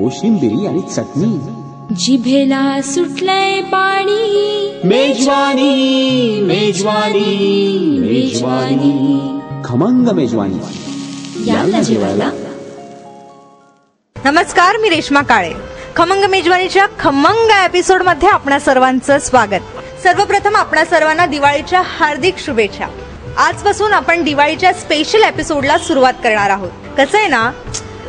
कोशिंबिरी आणि चटणी. जिभेला सुटलंय पाणी. मेजवानी मेजवानी मेजवानी. खमंग मेजवानी. याला जेवायला. नमस्कार मी रेश्मा काळे. खमंग मेजवानीच्या खमंग एपिसोडमध्ये आपणा सर्वांचं स्वागत. सर्वप्रथम आपणा सर्वांना दिवाळीच्या हार्दिक शुभेच्छा. आजपासून आपण दिवाळीच्या स्पेशल एपिसोडला सुरुवात करणार आहोत. कसं आहे ना?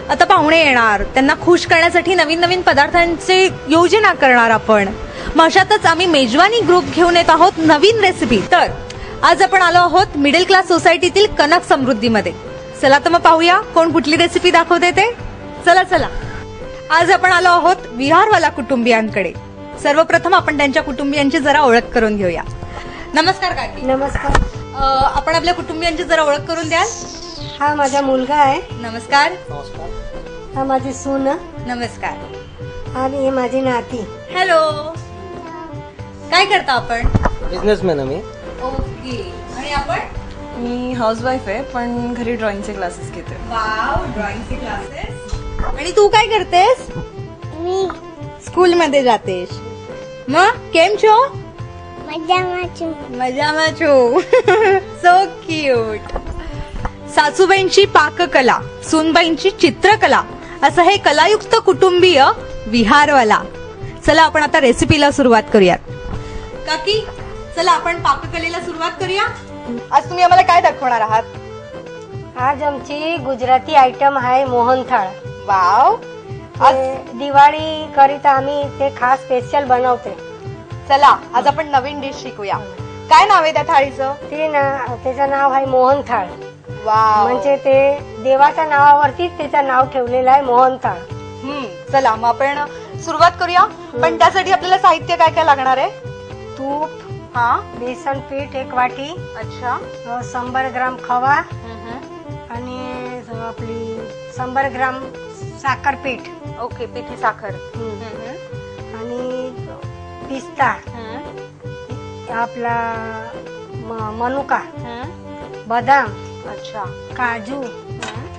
आता पाहुणे येणार. त्यांना खुश करण्यासाठी नवीन नवीन पदार्थांचे योजना करणार आपण. मग अशातच आम्ही मेजवानी ग्रुप घेऊन येत आहोत नवीन रेसिपी तर आज आपण आलो आहोत मिडल क्लास सोसायटीतील कनक समृद्धीमध्ये. चला तर मग पाहूया कोण कुठली रेसिपी दाखवते ते. चला चला. आज आपण आलो आहोत विहारवाला कुटुंबियांकडे. सर्वप्रथम आपण त्यांच्या कुटुंबियांची जरा ओळख करून घेऊया. नमस्कार काकी. नमस्कार. आपण आपल्या कुटुंबियांची जरा ओळख करून द्याल? हा माझा मुलगा आहे. नमस्कार. हा माझी सून. नमस्कार. आणि ही माझी नाती. हॅलो. काय करता आपण? बिझनेसमॅन आहे मी ओके. आणि आपण? मी हाऊसवाईफ आहे पण घरी ड्रॉइंगचे क्लासेस घेते. वाव ड्रॉइंगचे क्लासेस आणि तू काय करतेस? मी स्कूल मध्ये जातेस मग केम छो? मजाમાં છું सो क्यूट सासूबाईंची पाककला सूनबाईंची चित्रकला असं हे कलायुक्त कुटुंबीय विहारवाला. चला आपण आता रेसिपीला सुरुवात करूयात. काकी चला आपण पाककलेला सुरुवात करूया. आज तुम्ही आम्हाला काय दाखवणार आहात? आज आमची गुजराती आयटम आहे मोहनथाळ. वाव! ते दिवाळी करिता आम्ही ते खास स्पेशल बनवते. चला आज आपण नवीन डिश शिकूया. काय नाव आहे त्या थाळीचं? ते ना त्याचं नाव आहे मोहनथाळ. म्हणजे ते देवाच्या नावावरतीच त्याचं नाव ठेवलेलं आहे हम्म, चला मग आपण सुरुवात करूया. पण त्यासाठी आपल्याला साहित्य काय काय लागणार आहे? तूप हा? बेसन पीठ एक वाटी अच्छा. अ, शंभर ग्राम खवा आणि आपली शंभर ग्राम साखर पीठ. ओके पिठी साखर. हम्म. आणि पिस्ता. आपला म- मनुका. बदाम. अच्छा. काजू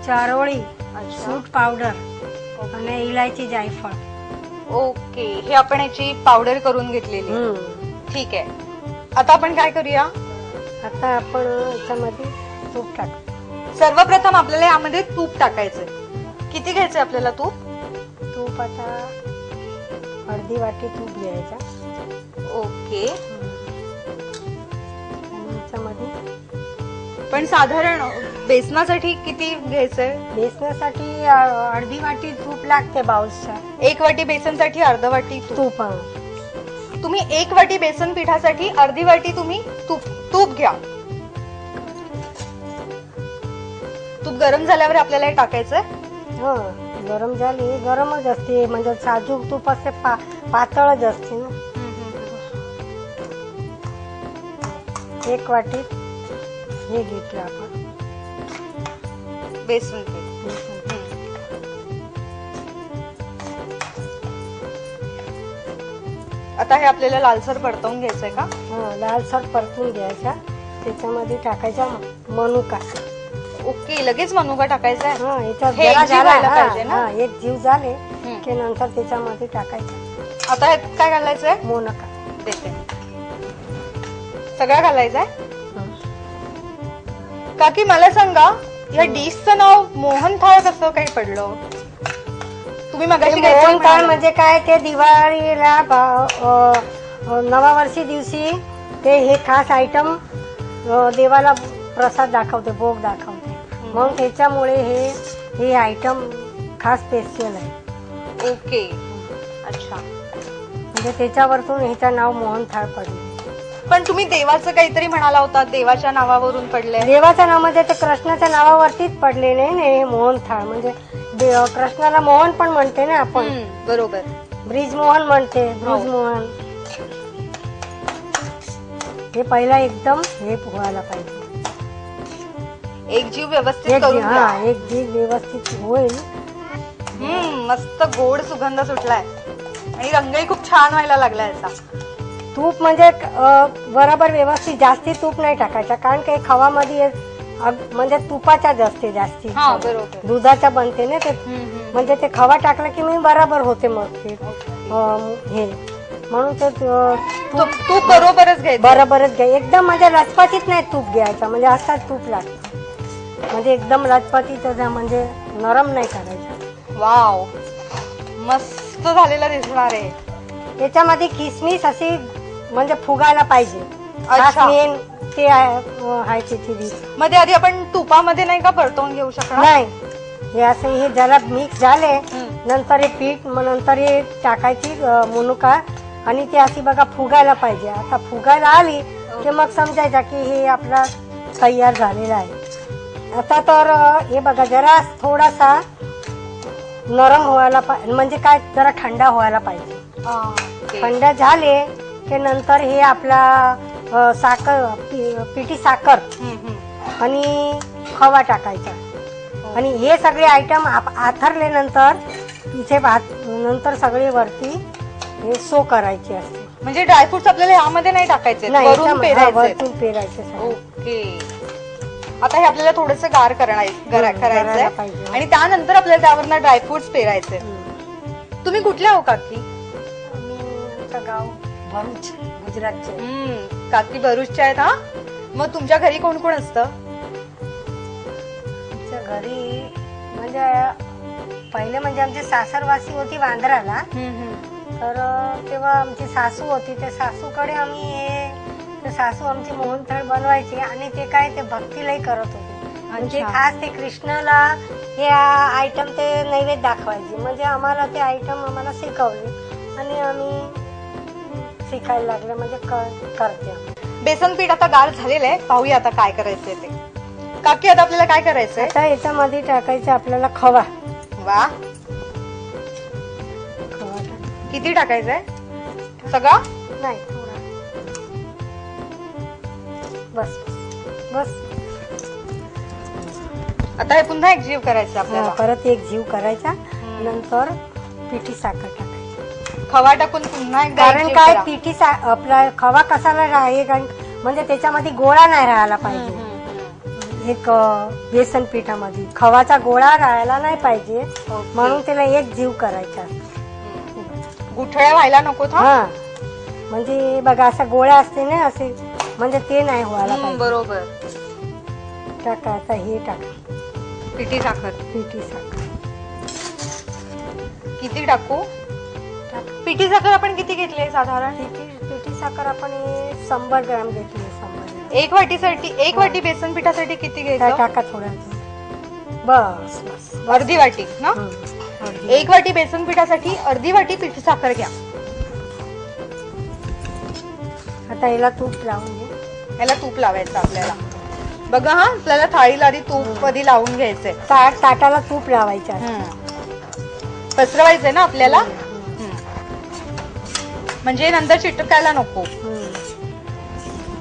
चारोळी अच्छा. सूट पावडर आणि इलायची जायफळ. ओके. हे आपण याची पावडर करून घेतलेली. ठीक आहे. आता आपण काय करूया? आता आपण याच्यामध्ये तूप टाक. सर्वप्रथम आपल्याला यामध्ये तूप टाकायचंय. किती घ्यायचंय आपल्याला तूप? तूप आता अर्धी वाटी तूप घ्यायचा. ओके. आणि याच्यामध्ये पण साधारण बेसनासाठी किती घ्यायचंय? बेसनासाठी अ, अर्धी वाटी तूप लागते बाउल्सच्या एक वाटी बेसनसाठी अर्ध वाटी तूप. तूप हा. तुम्ही एक वाटी बेसन पिठासाठी अर्धी वाटी तुम्ही तूप तूप घ्या. तूप गरम झाल्यावर आपल्याला हे टाकायचंय. हो गरम झाली गरमच असते. म्हणजे साजूक तूप असते पा पातळच असते ना. एक वाटी. हे घेतलं आपण. बेसन पीठ. आता हे आपल्याला लालसर परतवून घ्यायचंय का? हा लालसर परतून घ्यायचा. त्याच्यामध्ये टाकायचा मनुका. ओके लगेच मनुका टाकायचा आहे? हा याच्यात हे जरा एकजीव झाला. व्हायला हा, पाहिजे ना? हा, एक जीव झाले. की नंतर त्याच्यामध्ये टाकायचं. आता हे काय घालायचंय? मोनका. देते. सगळं घालायचंय? काकी मला सांगा या डिशचं नाव मोहन थाळ कसं काही पडलं? तुम्ही मगाशी काहीतरी मोहनथाळ म्हणाला. म्हणजे काय? ते दिवाळीला ब- अ, अ, नवावर्षी दिवशी ते हे खास आयटम देवाला प्रसाद दाखवते भोग दाखवते. म्हणून त्याच्यामुळे हे हे आयटम खास स्पेशल आहे. ओके. अच्छा. म्हणजे त्याच्यावरतून ह्याचं नाव मोहनथाळ पडले. पण तुम्ही देवाचं काहीतरी म्हणाला होता देवाच्या नावावरून पडलंय. देवाच्या नाव म्हणजे ते कृष्णाच्या नावावरतीच पडले नाही ना हे मोहनथाळ म्हणजे बे- कृष्णाला मोहन पण म्हणते ना आपण. हम्म, बरोबर. ब्रिज मोहन म्हणते ब्रिज हो. मोहन हे पहिला एकदम हे व्हायला पाहिजे. एक जीव व्यवस्थित एक करून जी- घ्या. हा एक जी व्यवस्थित होईल. हम्म, मस्त गोड सुगंध सुटलाय. आणि रंगही खूप छान व्हायला लागलाय याचा तूप म्हणजे बरोबर व्यवस्थित जास्ती तूप नाही टाकायचं कारण काही खवामध्ये म्हणजे तुपाच्या असते जास्ती. हा, बरोबर. दुधाच्या बनते ना ते म्हणजे ते खवा टाकला की मी बरोबर होते मग ते अ, हे. म्हणून ते अ, तूप तूप बरोबरच घ्यायचं. बरोबरच घ्या. एकदम म्हणजे लचपतीत नाही तूप घ्यायचा म्हणजे असाच तूप लागतं. म्हणजे एकदम लचपतीत असं म्हणजे नरम नाही करायचं. वाव. मस्त झालेला दिसणार आहे. त्याच्यामध्ये किसमिस अशी म्हणजे फुगायला पाहिजे. अच्छा. ते आहे रीत मध्ये आधी आपण तुपामध्ये नाही का परतवून घेऊ शकणार? नाही. हे असं हे जरा मिक्स झाले हम्म. नंतर हे पीठ मग नंतर हे टाकायची अं, मुनुका आणि ती अशी बघा फुगायला पाहिजे. आता फुगायला आली की मग समजायचा की हे आपला तयार झालेला आहे. आता तर अं, हे बघा जरा थोडासा नरम व्हायला पाहिजे म्हणजे काय जरा थंडा व्हायला पाहिजे. ओके. थंड झाले की नंतर हे आपला अं, साखर पि- पिठी साखर. आणि खवा टाकायचा. आणि हे सगळे आयटम आथरले नंतर तिथे भात नंतर सगळे वरती हे सो करायचे असते. म्हणजे ड्रायफ्रुट्स आपल्याला यामध्ये नाही टाकायचे नाही, वरून हा, पेरायचे वरतून पेरायचे सगळे. ओके. आता हे आपल्याला थोडस गार करणार करायला करायचंय. पाहिजे. आणि त्यानंतर आपल्याला त्यावरनं ड्रायफ्रुट्स पेरायचे हम्म. तुम्ही कुठल्या हो काकी? भरूच गुजरातचे. हम्म, काकी भरूचच्या आहेत हा? मग तुमच्या घरी कोण कोण असतं? आमच्या घरी म्हणजे पहिले म्हणजे आमची सासरवासी होती वांद्राला. तर तेव्हा आमची सासू होती त्या सासूकडे आम्ही हे ते सासू आमची मोहनथाळ बनवायची आणि ते काय ते भक्तीलाही करत होते. म्हणजे अच्छा. खास ते कृष्णाला हे आयटम ते नैवेद्य दाखवायचे. म्हणजे आम्हाला ते आयटम आम्हाला शिकवले. आणि आम्ही शिकायला लागले म्हणजे क- करते. बेसन पीठ आता गार झालेलं आहे. पाहूया आता काय करायचंय ते. काकी आता आपल्याला काय करायचंय? आता याच्यामध्ये टाकायचं आपल्याला खवा. वा. खवा टाक- किती टाकायचंय? सगळा? नाही थोडा. बस बस. आता हे पुन्हा एक जीव करायचं हा, आपल्याला. परत एक जीव करायचा. नंतर पिठी साखर टाकायची खवा टाकून पुन्हा एकदा कारण काय करा. पिठी सा आपला खवा कसाला राहील कारण म्हणजे त्याच्यामध्ये गोळा नाही राहायला पाहिजे. हम्म, हम्म. एक अ, बेसन पिठामध्ये. खवाचा गोळा राहायला नाही पाहिजे. ओके. म्हणून त्याला एक जीव करायचा. गुठळ्या व्हायला नको हा. म्हणजे बघा असा गोळा असते ना असे म्हणजे ते नाही व्हायला हम्म, पाहिजे. बरोबर. टाका आता हे टाका. पिठी साखर. पिठी साखर. किती टाक. पिठी साखर आपण किती घेतली साधारण पिठी पिठी साखर आपण हे शंभर ग्राम घेतली शंभर ग्राम एक वाटीसाठी एक वाटी बेसन पिठासाठी किती काय घ्यायचं टाका थोडं. बस बस अर्धी वाटी ना हं, अर्धी. एक वाटी बेसन पिठासाठी अर्धी वाटी पिठी साखर घ्या आता याला तूप लावून घे याला तूप लावायचं आपल्याला बघा हा आपल्याला थाळीला आधी तूप आधी लावून घ्यायचंय ताट ताटाला तूप लावायचं. हम्म. पसरवायचंय ना आपल्याला. म्हणजे नंतर चिटकायला नको.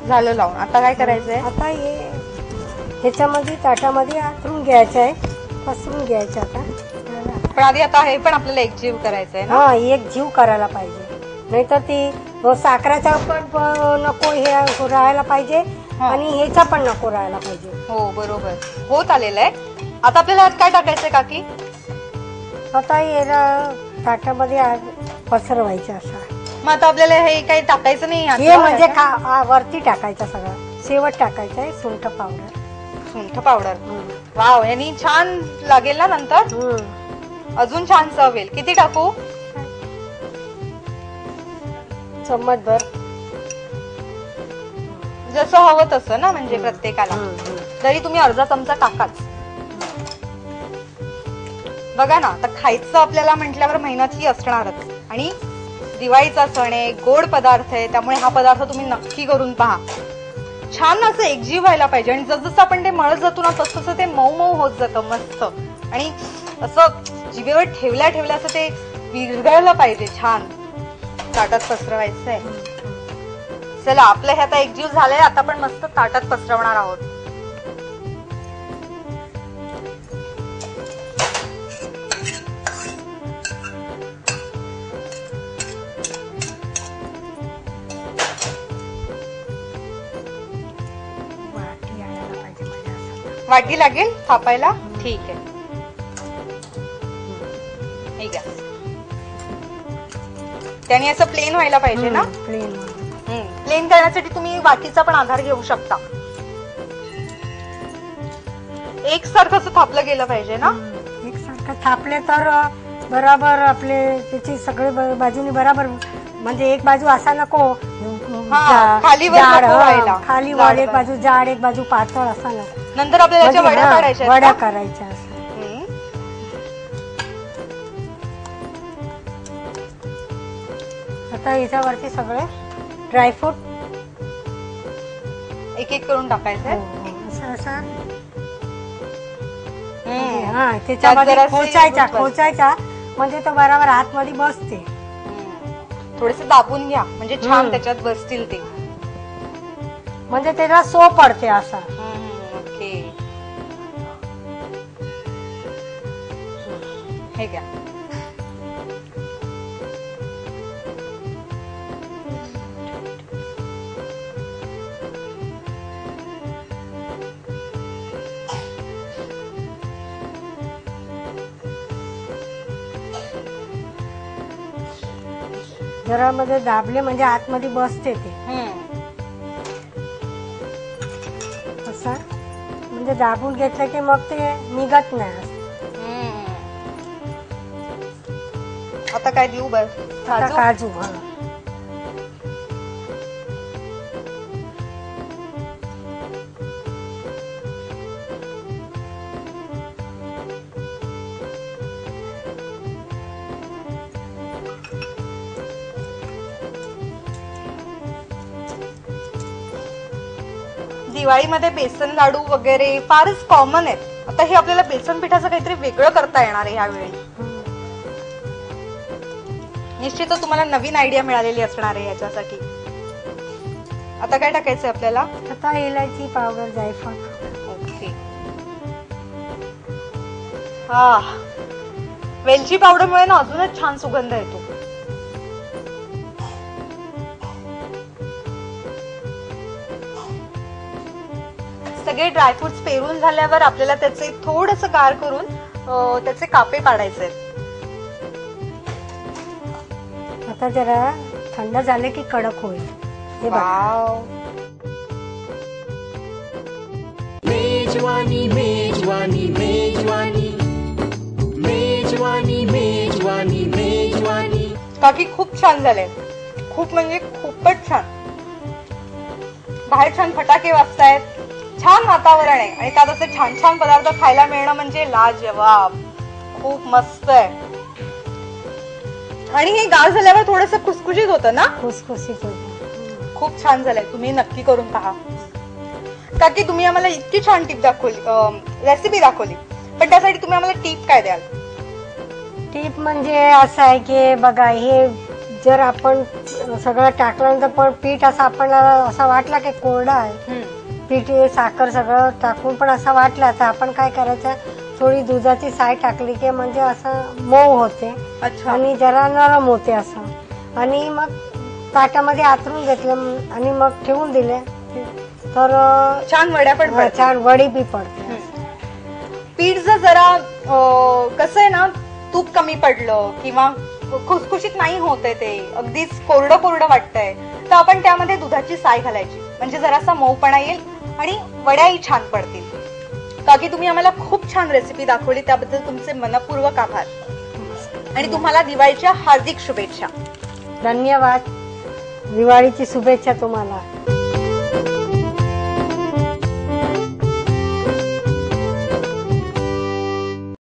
झालं लावून. आता काय करायचंय? आता हे ह्याच्यामध्ये ताटामध्ये आतरून घ्यायचं आहे पसरून घ्यायचं आता. पण आधी आता हे पण आपल्याला एकजीव करायचंय ना? हा एक जीव करायला पाहिजे. नाहीतर ती साखरेचा पण नको हे राहायला पाहिजे. आणि ह्याचा पण नको राहायला पाहिजे. हो बरोबर. होत आलेलं आहे आता आपल्याला काय टाकायचंय काकी? आता याला ताटामध्ये पसरवायचं असा. मग आता आपल्याला हे काही टाकायचं नाही हे म्हणजे ह्याच्यात? का आ, वरती टाकायचं सगळं. शेवट टाकायचं आहे सुंठ पावडर. सुंठ पावडर. वाव यांनी छान लागेल ना नंतर. अजून छान चव येईल. किती टाकू? चम्मच भर जसं हवं तसं ना म्हणजे प्रत्येकाला. तरी तुम्ही अर्धा चमचा टाकाच. बघा ना आता खायचं आपल्याला म्हटल्यावर मेहनत ही असणारच. आणि दिवाळीचा सण आहे गोड पदार्थ आहे त्यामुळे हा पदार्थ तुम्ही नक्की करून पहा. छान असं एकजीव व्हायला पाहिजे आणि जसजसं आपण ते मळत जातो ना तसं तसं ते मऊ मऊ होत जातं मस्त. आणि असं जिभेवर ठेवल्या ठेवल्या असं ते विरघळलं पाहिजे छान. ताटात आहे चला आपलं हे आता एकजीव झालंय आता आपण मस्त ताटात पसरवणार आहोत. वाटी लागेल थापायला? ठीक आहे. त्याने असं प्लेन व्हायला पाहिजे ना? वाटी. प्लेन करण्यासाठी तुम्ही वाटीचा पण आधार घेऊ शकता. एकसारखं असं थापलं गेलं पाहिजे ना? हम्म, एकसारखं थापले तर बराबर आपले त्याची सगळे ब- बाजूनी बराबर म्हणजे एक बाजू असा नको हा, जा- खाली जाड, नको हा. खाली जाड वर एक. बाजू जाड एक बाजू पातळ असा नको नंतर आपल्याला म्हणजे, वड्या हा, काढायच्या आहेत वड्या का? करायच्या असं हम्म. आता याच्यावरती सगळे ड्रायफ्रूट एक एक करून टाकायचंय असं असं हम्म. हा त्याच्यामध्ये खोचायचा बस. खोचायचा म्हणजे तो बराबर आतमध्ये बसते. थोडेसे दाबून घ्या. म्हणजे छान हम्म. त्याच्यात बसतील ते. म्हणजे त्याला सो पडते असा. ओके. हे घ्या. जरा मध्ये दाबले म्हणजे आतमध्ये बसते ते हम्म. असं म्हणजे दाबून घेतलं की मग ते निघत नाही. हम्म. आता काय देऊ बस आता काजू? काजू हा दिवाळीमध्ये बेसन लाडू वगैरे फारच कॉमन आहेत. आता हे आपल्याला बेसन पिठाचं काहीतरी वेगळं करता येणार आहे यावेळी. निश्चितच तुम्हाला नवीन आयडिया मिळालेली असणार आहे याच्यासाठी. आता काय टाकायचंय आपल्याला? आता इलायची पावडर जायफळ. ओके. हा. वेलची पावडरमुळे ना अजूनच छान सुगंध येतो. सगळे ड्रायफ्रुट्स पेरून झाल्यावर आपल्याला त्याचे थोडस गार करून त्याचे कापे पाडायचे आहेत. आता जरा थंड झाले की कडक होईल. हे बघा. वाव. मेजवानी मेजवानी मेजवानी. मेजवानी मेजवानी मेजवानी. काकी खूप छान झाले. खूप म्हणजे खूपच छान. बाहेर छान फटाके वाजतायत. छान वातावरण आहे. आणि त्यात असे छान छान पदार्थ खायला मिळणं म्हणजे लाजवाब. खूप मस्त आहे. आणि हे गार झाल्यावर थोडस खुसखुशीत होतं ना? खुसखुशीत होते. खूप छान झालंय. तुम्ही नक्की करून पहा. काकी तुम्ही आम्हाला इतकी छान टीप दाखवली रेसिपी दाखवली. पण त्यासाठी तुम्ही आम्हाला टीप काय द्याल? टीप म्हणजे असं आहे की बघा हे जर आपण सगळं टाकल्यानंतर पण पीठ असं आपल्याला असा वाटला की कोरडा आहे. पीठ साखर सगळं टाकून पण असं वाटलं तर आपण काय करायचं? थोडी दुधाची साय टाकली की म्हणजे असं मऊ होते. अच्छा. आणि जरा नरम होते असं. आणि मग ताटामध्ये आतरून घेतलं आणि मग ठेवून दिले. तर छान वड्या पण पडतात. छान वडी बी पडते पीठ जर जरा अं, कसं आहे ना तूप कमी पडलं किंवा खुसखुशीत नाही होतंय ते अगदीच कोरडं कोरडं वाटतंय तर आपण त्यामध्ये दुधाची साय घालायची. म्हणजे जरासा मऊपणा येईल आणि वड्याही छान पडतील. काकी तुम्ही आम्हाला खूप छान रेसिपी दाखवली त्याबद्दल तुमचे मनपूर्वक आभार. आणि तुम्हाला दिवाळीच्या हार्दिक शुभेच्छा. धन्यवाद. दिवाळीची शुभेच्छा तुम्हाला.